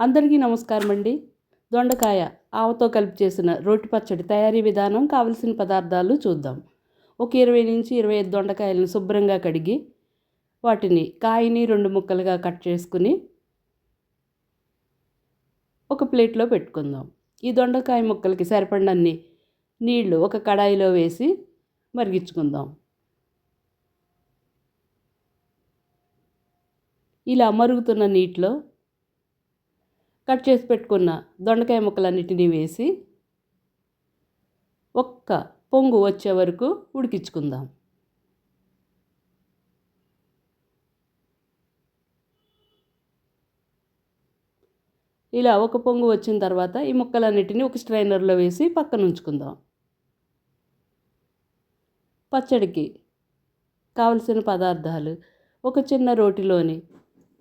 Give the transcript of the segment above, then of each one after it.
అందరికీ నమస్కారం అండి దొండకాయ ఆవతో కలిపి చేసిన రోటి పచ్చడి తయారీ విధానం కావలసిన పదార్థాలు చూద్దాం. ఒక ఇరవై నుంచి ఇరవై ఐదు దొండకాయలను శుభ్రంగా కడిగి వాటిని కాయని రెండు ముక్కలుగా కట్ చేసుకుని ఒక ప్లేట్లో పెట్టుకుందాం. ఈ దొండకాయ ముక్కలకి సరిపడినన్ని నీళ్ళు ఒక కడాయిలో వేసి మరిగించుకుందాం. ఇలా మరుగుతున్న నీటిలో కట్ చేసి పెట్టుకున్న దొండకాయ ముక్కలన్నిటినీ వేసి ఒక్క పొంగు వచ్చే వరకు ఉడికించుకుందాం. ఇలా ఒక పొంగు వచ్చిన తర్వాత ఈ ముక్కలన్నిటిని ఒక స్ట్రైనర్లో వేసి పక్కన ఉంచుకుందాం. పచ్చడికి కావలసిన పదార్థాలు ఒక చిన్న రోటిలోని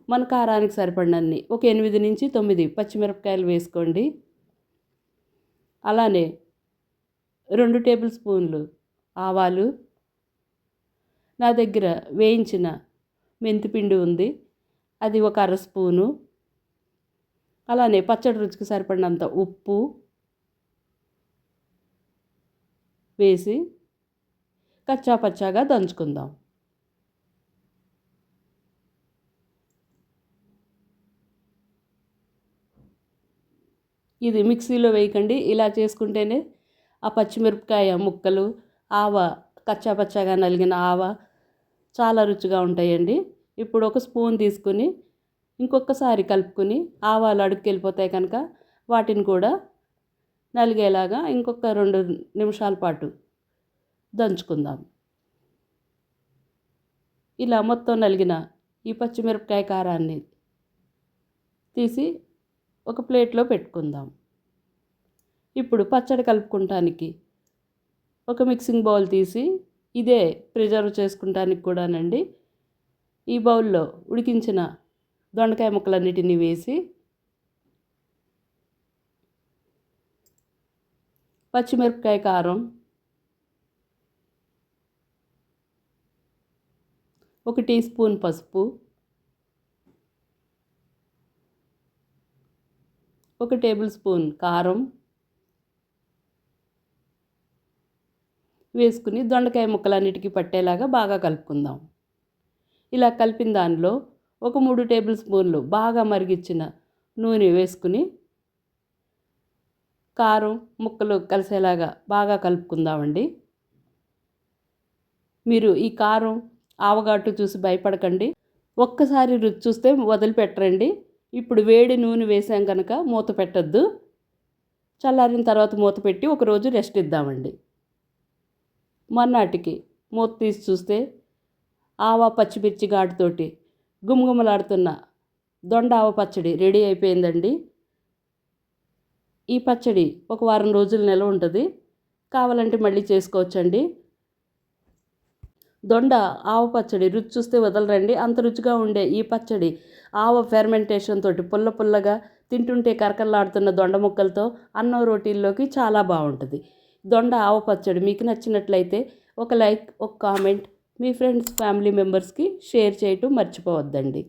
మన కారానికి సరిపడినన్ని. ఒక ఎనిమిది నుంచి తొమ్మిది పచ్చిమిరపకాయలు వేసుకోండి. అలానే రెండు టేబుల్ స్పూన్లు ఆవాలు. నా దగ్గర వేయించిన మెంతిపిండి ఉంది. అది ఒక అర స్పూను. అలానే పచ్చడి రుచికి సరిపడినంత ఉప్పు వేసి కచ్చా పచ్చాగా దంచుకుందాం. ఇది మిక్సీలో వేయకండి. ఇలా చేసుకుంటేనే ఆ పచ్చిమిరపకాయ ముక్కలు ఆవ కచ్చా పచ్చాగా నలిగిన ఆవ చాలా రుచిగా ఉంటాయండి. ఇప్పుడు ఒక స్పూన్ తీసుకుని ఇంకొకసారి కలుపుకొని ఆవాలు అడుక్కెళ్ళిపోతాయి కనుక వాటిని కూడా నలిగేలాగా ఇంకొక రెండు నిమిషాల పాటు దంచుకుందాం. ఇలా మొత్తం నలిగిన ఈ పచ్చిమిరపకాయ కారాన్ని తీసి ఒక ప్లేట్లో పెట్టుకుందాం. ఇప్పుడు పచ్చడి కలుపుకుంటానికి ఒక మిక్సింగ్ బౌల్ తీసి ఇదే ప్రిజర్వ్ చేసుకుంటానికి కూడానండి ఈ బౌల్లో ఉడికించిన దొండకాయ ముక్కలన్నిటినీ వేసి పచ్చిమిరపకాయ కారం ఒక టీ స్పూన్ పసుపు ఒక టేబుల్ స్పూన్ కారం వేసుకుని దొండకాయ ముక్కలన్నిటికీ పట్టేలాగా బాగా కలుపుకుందాం. ఇలా కలిపిన దానిలో ఒక మూడు టేబుల్ స్పూన్లు బాగా మరిగించిన నూనె వేసుకుని కారం ముక్కలు కలిసేలాగా బాగా కలుపుకుందామండి. మీరు ఈ కారం ఆవగాటు చూసి భయపడకండి. ఒక్కసారి రుచి చూస్తే వదిలిపెట్టరండి. ఇప్పుడు వేడి నూనె వేసాం కనుక మూత పెట్టద్దు. చల్లారిన తర్వాత మూత పెట్టి ఒకరోజు రెస్ట్ ఇద్దామండి. మర్నాటికి మూత తీసి చూస్తే ఆవ పచ్చిమిర్చి ఘాటుతోటి గుమగుమలాడుతున్న దొండ ఆవ పచ్చడి రెడీ అయిపోయిందండి. ఈ పచ్చడి ఒక వారం రోజులు నిల్వ ఉంటుంది. కావాలంటే మళ్ళీ చేసుకోవచ్చండి. దొండ ఆవ పచ్చడి రుచి చూస్తే వదలరండి. అంత రుచిగా ఉండే ఈ పచ్చడి ఆవ ఫెర్మెంటేషన్ తోటి పుల్ల పుల్లగా తింటుంటే కరకల్లాడుతున్న దొండ ముక్కలతో అన్నం రోటీల్లోకి చాలా బాగుంటుంది. దొండ ఆవ పచ్చడి మీకు నచ్చినట్లయితే ఒక లైక్ ఒక కామెంట్ మీ ఫ్రెండ్స్ ఫ్యామిలీ మెంబర్స్కి షేర్ చేయటం మర్చిపోవద్దండి.